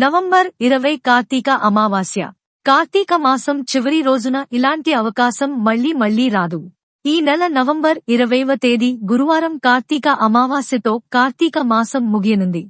November ఇరవై కార్తీక అమావాస్య. కార్తీక మాసం చివరి రోజున ఇలాంటి అవకాశం మళ్ళీ మళ్ళీ రాదు. ఈ నెల నవంబర్ ఇరవైవ తేదీ గురువారం కార్తీక అమావాస్యతో కార్తీక మాసం ముగియనుంది.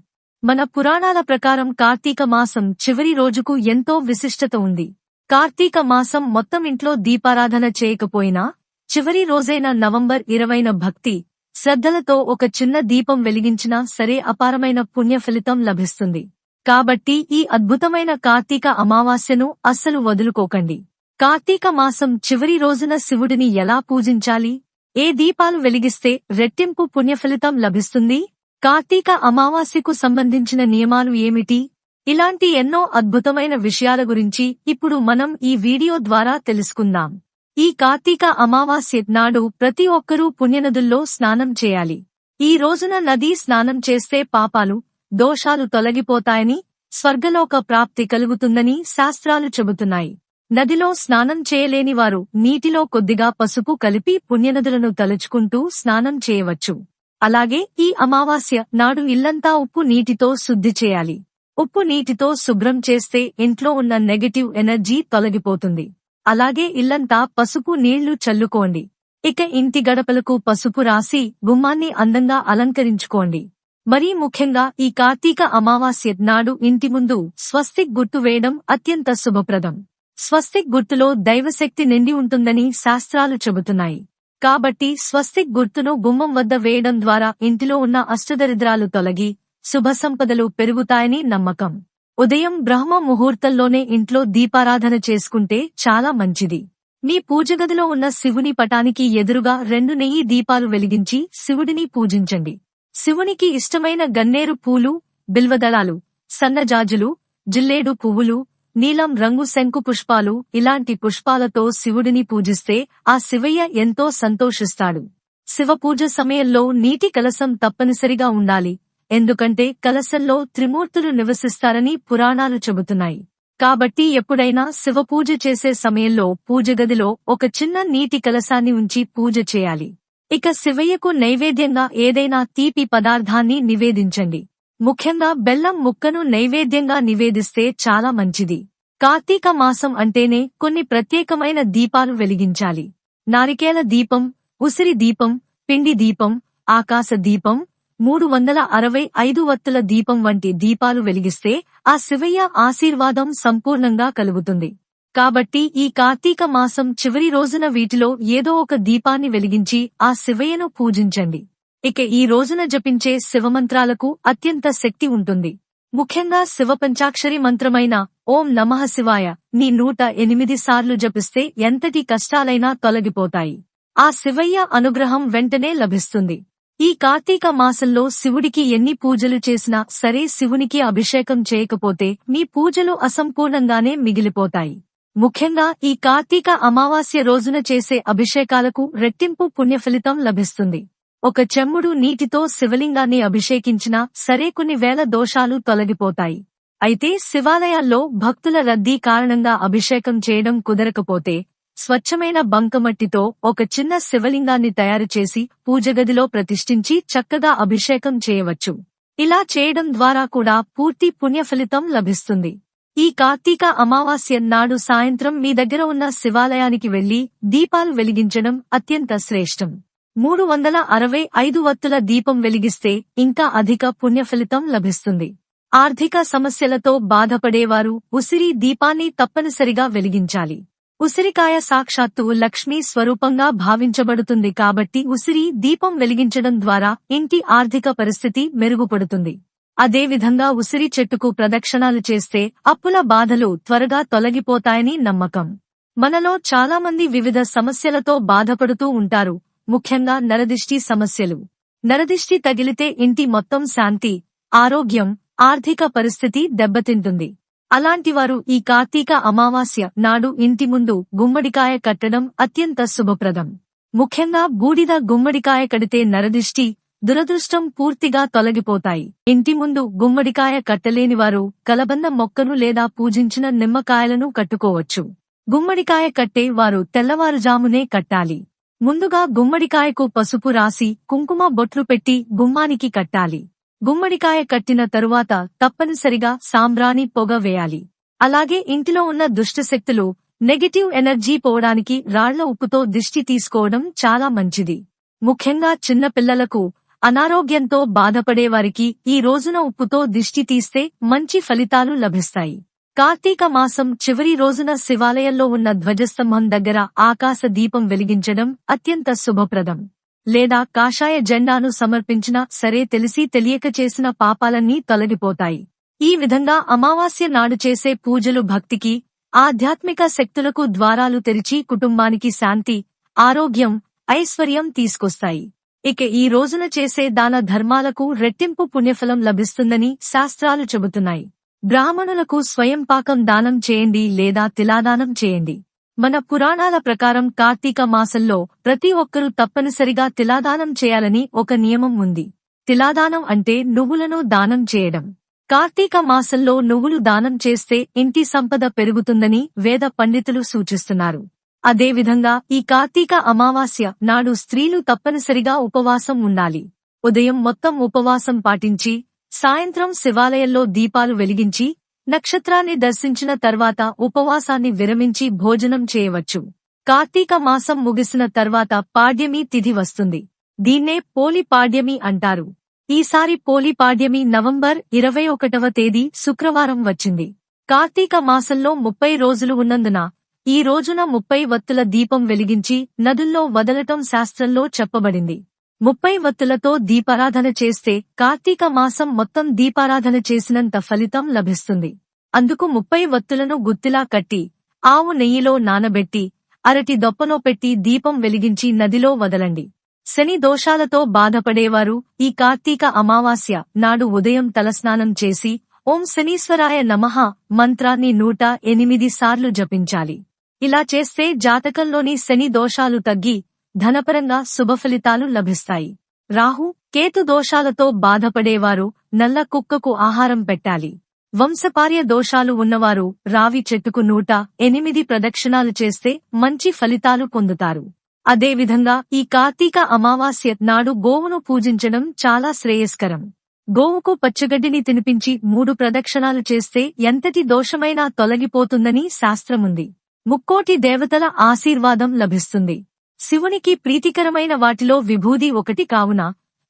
మన పురాణాల ప్రకారం కార్తీక మాసం చివరి రోజుకు ఎంతో విశిష్టత ఉంది. కార్తీక మాసం మొత్తం ఇంట్లో దీపారాధన చేయకపోయినా చివరి రోజైన నవంబర్ ఇరవైన భక్తి శ్రద్ధలతో ఒక చిన్న దీపం వెలిగించినా సరే అపారమైన పుణ్య ఫలితం లభిస్తుంది. కాబట్టి ఈ అద్భుతమైన కార్తీక అమావాస్యను అస్సలు వదులుకోకండి. కార్తీక మాసం చివరి రోజున శివుడిని ఎలా పూజించాలి? ఏ దీపాలు వెలిగిస్తే రెట్టింపు పుణ్యఫలితం లభిస్తుంది? కార్తీక అమావాస్యకు సంబంధించిన నియమాలు ఏమిటి? ఇలాంటి ఎన్నో అద్భుతమైన విషయాల గురించి ఇప్పుడు మనం ఈ వీడియో ద్వారా తెలుసుకుందాం. ఈ కార్తీక అమావాస్య నాడు ప్రతి ఒక్కరూ పుణ్యనదుల్లో స్నానం చేయాలి. ఈ రోజున నదీ స్నానం చేస్తే పాపాలు దోషాలు తొలగిపోతాయని స్వర్గలోక ప్రాప్తి కలుగుతుందని శాస్త్రాలు చెబుతున్నాయి. నదిలో స్నానం చేయలేని వారు నీటిలో కొద్దిగా పసుపు కలిపి పుణ్యనదులను తలుచుకుంటూ స్నానం చేయవచ్చు. అలాగే ఈ అమావాస్య నాడు ఇల్లంతా ఉప్పు నీటితో శుద్ధి చేయాలి. ఉప్పు నీటితో శుభ్రం చేస్తే ఇంట్లో ఉన్న నెగటివ్ ఎనర్జీ తొలగిపోతుంది. అలాగే ఇల్లంతా పసుపు నీళ్ళు చల్లుకోండి. ఇక ఇంటి గడపలకు పసుపు రాసి గుమ్మాన్ని అందంగా అలంకరించుకోండి. మరీ ముఖ్యంగా ఈ కార్తీక అమావాస్య నాడు ఇంటి ముందు స్వస్తిక్ గుర్తు వేయడం అత్యంత శుభప్రదం. స్వస్తిక్ గుర్తులో దైవశక్తి నిండి ఉంటుందని శాస్త్రాలు చెబుతున్నాయి. కాబట్టి స్వస్తిక్ గుర్తును గుమ్మం వద్ద వేయడం ద్వారా ఇంటిలో ఉన్న అష్టదరిద్రాలు తొలగి శుభ సంపదలు పెరుగుతాయని నమ్మకం. ఉదయం బ్రహ్మ ముహూర్తంలోనే ఇంట్లో దీపారాధన చేసుకుంటే చాలా మంచిది. మీ పూజగదిలో ఉన్న శివుని పటానికి ఎదురుగా రెండు నెయ్యి దీపాలు వెలిగించి శివుడిని పూజించండి. శివునికి ఇష్టమైన గన్నేరు పూలు బిల్వదళాలు సన్నజాజులు జిల్లేడు పువ్వులు నీలం రంగు శంకు పుష్పాలు ఇలాంటి పుష్పాలతో శివుడిని పూజిస్తే ఆ శివయ్య ఎంతో సంతోషిస్తాడు. శివపూజ సమయంలో నీటి కలసం తప్పనిసరిగా ఉండాలి. ఎందుకంటే కలసంలో త్రిమూర్తులు నివసిస్తారని పురాణాలు చెబుతున్నాయి. కాబట్టి ఎప్పుడైనా శివపూజ చేసే సమయంలో పూజగదిలో ఒక చిన్న నీటి కలసాన్ని ఉంచి పూజ చేయాలి. ఇక శివయ్యకు నైవేద్యంగా ఏదైనా తీపి పదార్థాన్ని నివేదించండి. ముఖ్యంగా బెల్లం ముక్కను నైవేద్యంగా నివేదిస్తే చాలా మంచిది. కార్తీక మాసం అంటేనే కొన్ని ప్రత్యేకమైన దీపాలు వెలిగించాలి. నారికేల దీపం ఉసిరి దీపం పిండి దీపం ఆకాశ దీపం మూడు వందల అరవై ఐదు వత్తుల దీపం వంటి దీపాలు వెలిగిస్తే ఆ శివయ్య ఆశీర్వాదం సంపూర్ణంగా కలుగుతుంది. కాబట్టి ఈ కార్తీక మాసం చివరి రోజున వీటిలో ఏదో ఒక దీపాన్ని వెలిగించి ఆ శివయ్యను పూజించండి. ఇక ఈ రోజున జపించే శివమంత్రాలకు అత్యంత శక్తి ఉంటుంది. ముఖ్యంగా శివ పంచాక్షరి మంత్రమైన ఓం నమః శివాయ నీ నూట ఎనిమిది సార్లు జపిస్తే ఎంతటి కష్టాలైనా తొలగిపోతాయి. ఆ శివయ్య అనుగ్రహం వెంటనే లభిస్తుంది. ఈ కార్తీక మాసంలో శివుడికి ఎన్ని పూజలు చేసినా సరే శివునికి అభిషేకం చేయకపోతే మీ పూజలు అసంపూర్ణంగానే మిగిలిపోతాయి. ముఖ్యంగా ఈ కార్తీక అమావాస్య రోజున చేసే అభిషేకాలకు రెట్టింపు పుణ్యఫలితం లభిస్తుంది. ఒక చెమ్ముడు నీటితో శివలింగాన్ని అభిషేకించినా సరే కొన్ని వేల దోషాలు తొలగిపోతాయి. అయితే శివాలయాల్లో భక్తుల రద్దీ కారణంగా అభిషేకం చేయడం కుదరకపోతే స్వచ్ఛమైన బంకమట్టితో ఒక చిన్న శివలింగాన్ని తయారు చేసి పూజగదిలో ప్రతిష్ఠించి చక్కగా అభిషేకం చేయవచ్చు. ఇలా చేయడం ద్వారా కూడా పూర్తి పుణ్యఫలితం లభిస్తుంది. ఈ కార్తీక అమావాస్య నాడు సాయంత్రం మీ దగ్గర ఉన్న శివాలయానికి వెళ్ళి దీపాలు వెలిగించడం అత్యంత శ్రేష్టం. మూడు వందల అరవై ఐదు వత్తుల దీపం వెలిగిస్తే ఇంకా అధిక పుణ్యఫలితం లభిస్తుంది. ఆర్థిక సమస్యలతో బాధపడేవారు ఉసిరి దీపాన్ని తప్పనిసరిగా వెలిగించాలి. ఉసిరికాయ సాక్షాత్తు లక్ష్మీ స్వరూపంగా భావించబడుతుంది కాబట్టి ఉసిరి దీపం వెలిగించడం ద్వారా ఇంటి ఆర్థిక పరిస్థితి మెరుగుపడుతుంది. అదేవిధంగా ఉసిరి చెట్టుకు ప్రదక్షిణాలు చేస్తే అప్పుల బాధలు త్వరగా తొలగిపోతాయని నమ్మకం. మనలో చాలామంది వివిధ సమస్యలతో బాధపడుతూ ఉంటారు. ముఖ్యంగా నరదిష్టి సమస్యలు. నరదిష్టి తగిలితే ఇంటి మొత్తం శాంతి ఆరోగ్యం ఆర్థిక పరిస్థితి దెబ్బతింటుంది. అలాంటివారు ఈ కార్తీక అమావాస్య నాడు ఇంటి ముందు గుమ్మడికాయ కట్టడం అత్యంత శుభప్రదం. ముఖ్యంగా బూడిద గుమ్మడికాయ కడితే నరదిష్టి దురదృష్టం పూర్తిగా తొలగిపోతాయి. ఇంటి ముందు గుమ్మడికాయ కట్టలేనివారు కలబంద మొక్కను లేదా పూజించిన నిమ్మకాయలను కట్టుకోవచ్చు. గుమ్మడికాయ కట్టే వారు తెల్లవారుజామునే కట్టాలి. ముందుగా గుమ్మడికాయకు పసుపు రాసి కుంకుమ బొట్లు పెట్టి గుమ్మానికి కట్టాలి. గుమ్మడికాయ కట్టిన తరువాత తప్పనిసరిగా సాంబ్రాణి పొగ వేయాలి. అలాగే ఇంటిలో ఉన్న దుష్టశక్తులు నెగటివ్ ఎనర్జీ పోవడానికి రాళ్ళ ఉప్పుతో దిష్టి తీసుకోవడం చాలా మంచిది. ముఖ్యంగా చిన్న పిల్లలకు అనారోగ్యంతో బాధపడేవారికి ఈ రోజున ఉప్పుతో దిష్టి తీస్తే మంచి ఫలితాలు లభిస్తాయి. కార్తీక మాసం చివరి రోజున శివాలయంలో ఉన్న ధ్వజస్తంభం దగ్గర ఆకాశ దీపం వెలిగించడం అత్యంత శుభప్రదం. లేదా కాషాయ జెండాను సమర్పించినా సరే తెలిసి తెలియక చేసిన పాపాలన్నీ తొలగిపోతాయి. ఈ విధంగా అమావాస్య నాడు చేసే పూజలు భక్తికి ఆధ్యాత్మిక శక్తులకు ద్వారాలు తెరిచి కుటుంబానికి శాంతి ఆరోగ్యం ఐశ్వర్యం తీసుకొస్తాయి. ఇక ఈ రోజున చేసే దాన ధర్మాలకు రెట్టింపు పుణ్యఫలం లభిస్తుందని శాస్త్రాలు చెబుతున్నాయి. బ్రాహ్మణులకు స్వయం పాకం దానం చేయండి లేదా తిలాదానం చేయండి. మన పురాణాల ప్రకారం కార్తీక మాసంలో ప్రతి ఒక్కరూ తప్పనిసరిగా తిలాదానం చేయాలని ఒక నియమం ఉంది. తిలాదానం అంటే నువ్వులను దానం చేయడం. కార్తీక మాసంలో నువ్వులు దానం చేస్తే ఇంటి సంపద పెరుగుతుందని వేద పండితులు సూచిస్తున్నారు. అదేవిధంగా ఈ కార్తీక అమావాస్య నాడు స్త్రీలు తప్పనిసరిగా ఉపవాసం ఉండాలి. ఉదయం మొత్తం ఉపవాసం పాటించి సాయంత్రం శివాలయంలో దీపాలు వెలిగించి నక్షత్రాన్ని దర్శించిన తర్వాత ఉపవాసాన్ని విరమించి భోజనం చేయవచ్చు. కార్తీక మాసం ముగిసిన తర్వాత పాడ్యమి తిథి వస్తుంది. దీన్నే పోలి పాడ్యమి అంటారు. ఈసారి పోలి పాడ్యమి నవంబర్ ఇరవై ఒకటవ తేదీ శుక్రవారం వచ్చింది. కార్తీక మాసంలో ముప్పై రోజులు ఉన్నందున ఈ రోజున ముప్పై వత్తుల దీపం వెలిగించి నదుల్లో వదలటం శాస్త్రంలో చెప్పబడింది. ముప్పై వత్తులతో దీపారాధన చేస్తే కార్తీక మాసం మొత్తం దీపారాధన చేసినంత ఫలితం లభిస్తుంది. అందుకు ముప్పై వత్తులను గుత్తిలా కట్టి ఆవు నెయ్యిలో నానబెట్టి అరటి దొప్పలో పెట్టి దీపం వెలిగించి నదిలో వదలండి. శని దోషాలతో బాధపడేవారు ఈ కార్తీక అమావాస్య నాడు ఉదయం తలస్నానం చేసి ఓం శనీశ్వరాయ నమః మంత్రాన్ని నూట ఎనిమిది సార్లు జపించాలి. ఇలా చేస్తే జాతకంలోని శని దోషాలు తగ్గి ధనపరంగా శుభఫలితాలు లభిస్తాయి. రాహు కేతు దోషాలతో బాధపడేవారు నల్ల కుక్కకు ఆహారం పెట్టాలి. వంశపార్య దోషాలు ఉన్నవారు రావి చెట్టుకు నూట ఎనిమిది ప్రదక్షిణాలు చేస్తే మంచి ఫలితాలు పొందుతారు. అదేవిధంగా ఈ కార్తీక అమావాస్య నాడు గోవును పూజించడం చాలా శ్రేయస్కరం. గోవుకు పచ్చగడ్డిని తినిపించి మూడు ప్రదక్షిణాలు చేస్తే ఎంతటి దోషమైనా తొలగిపోతుందని శాస్త్రముంది. ముక్కోటి దేవతల ఆశీర్వాదం లభిస్తుంది. శివునికి ప్రీతికరమైన వాటిలో విభూది ఒకటి కావున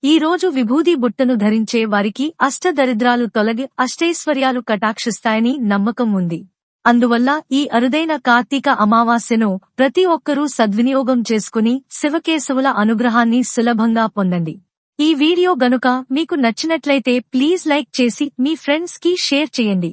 ఈ రోజు విభూది బుట్టను ధరించే వారికి అష్టదరిద్రాలు తొలగి అష్టైశ్వర్యాలు కటాక్షిస్తాయని నమ్మకం ఉంది. అందువల్ల ఈ అరుదైన కార్తీక అమావాస్యను ప్రతి ఒక్కరూ సద్వినియోగం చేసుకుని శివకేశవుల అనుగ్రహాన్ని సులభంగా పొందండి. ఈ వీడియో గనుక మీకు నచ్చినట్లయితే ప్లీజ్ లైక్ చేసి మీ ఫ్రెండ్స్కి షేర్ చేయండి.